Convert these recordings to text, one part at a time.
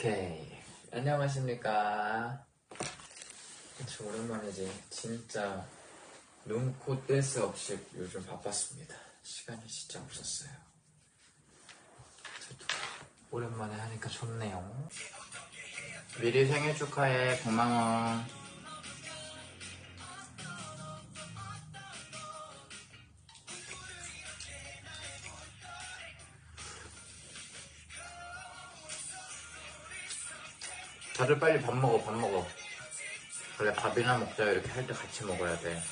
오케이. 안녕하십니까. 저 오랜만이지. 진짜 눈, 코, 뗄새 없이 요즘 바빴습니다. 시간이 진짜 없었어요. 오랜만에 하니까 좋네요. 미리 생일 축하해. 고마워. 다들 빨리 밥 먹어, 밥 먹어. 원래 밥이나 먹자 이렇게 할 때 같이 먹어야 돼.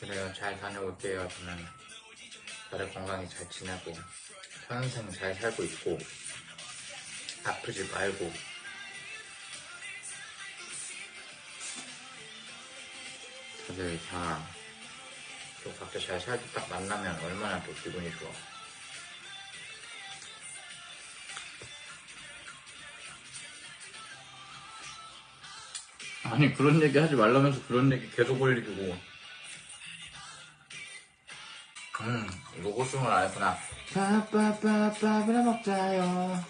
그래요. 잘 다녀올게요. 저는 다들 건강히 잘 지내고 평생 잘 살고 있고 아프지 말고 다들 다또 각자 잘살때딱 만나면 얼마나 또 기분이 좋아. 아니 그런 얘기 하지 말라면서 그런 얘기 계속 올리고. 음 로고송을 안 했구나. 빠빠빠빠빠라 먹자요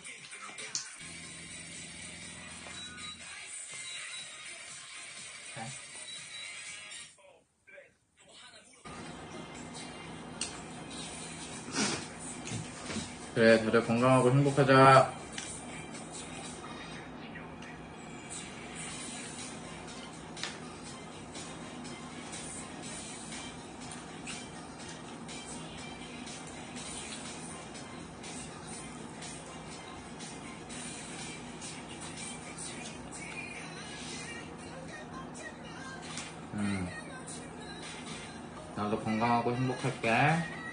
그래 다들 건강하고 행복하자 음. 나도 건강하고 행복할게.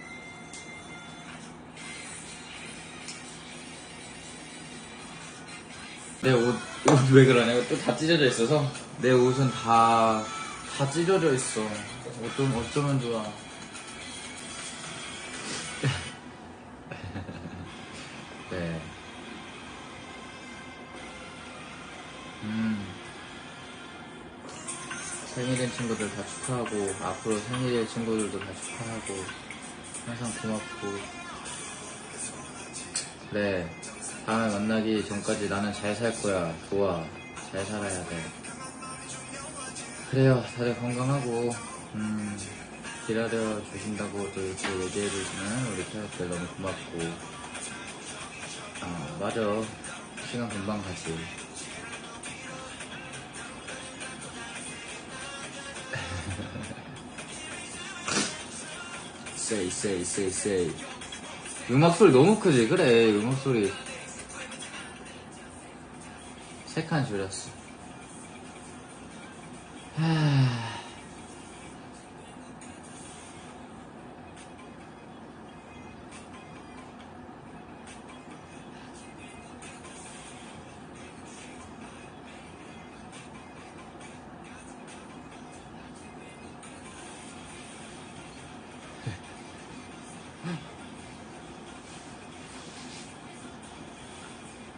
내 옷, 옷 왜 그러냐? 또다 찢어져 있어서. 내 옷은 다, 다 찢어져 있어. 어쩌면, 어쩌면 좋아. 네. 음. 생일인 친구들 다 축하하고 앞으로 생일일 친구들도 다 축하하고 항상 고맙고 그래 다음에 만나기 전까지 나는 잘 살 거야. 좋아. 잘 살아야 돼. 그래요. 다들 건강하고 음 기다려 주신다고 또 이렇게 얘기해 주시는 우리 태아들 너무 고맙고. 아 맞아. 시간 금방 가지. 세이 세이 세이 세이 음악 소리 너무 크지? 그래 음악 소리 세 칸 줄였어. 하...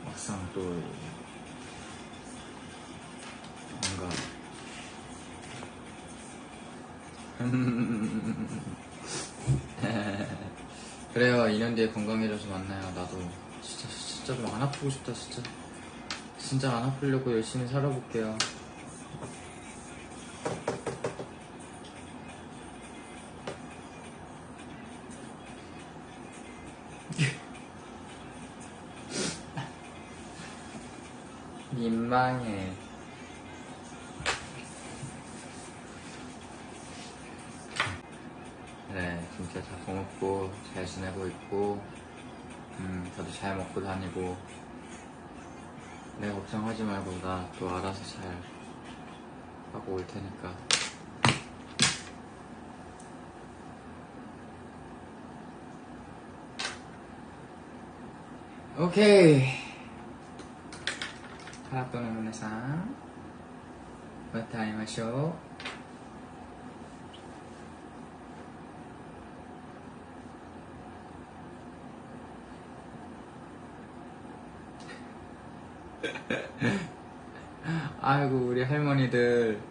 막상 또 그래요. 2년 뒤에 건강해져서 만나요. 나도 진짜 진짜 좀 안 아프고 싶다 진짜. 진짜 안 아프려고 열심히 살아볼게요. 민망해 고맙고 잘 지내고 있고 음, 다들 잘 먹고 다니고 내 걱정하지 말고 나 또 알아서 잘 하고 올 테니까 오케이 ハートの皆さんまた会いましょう 아이고 우리 할머니들.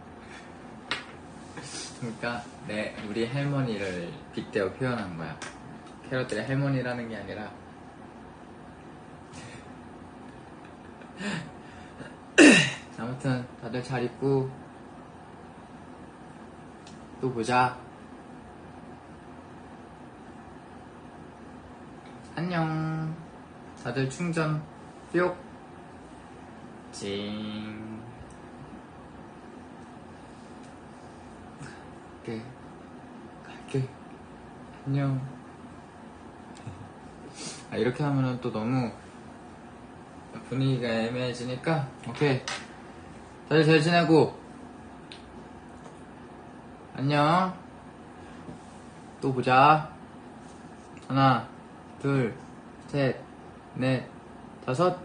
그러니까 네 우리 할머니를 빗대어 표현한 거야. 캐럿들이 할머니라는 게 아니라. 아무튼 다들 잘 있고. 또 보자. 안녕. 다들 충전. 뿅. 찡. 갈게. 갈게. 안녕. 아, 이렇게 하면은 또 너무 분위기가 애매해지니까, 오케이. 다들 잘 지내고, 안녕. 또 보자. 하나, 둘, 셋, 넷, 다섯,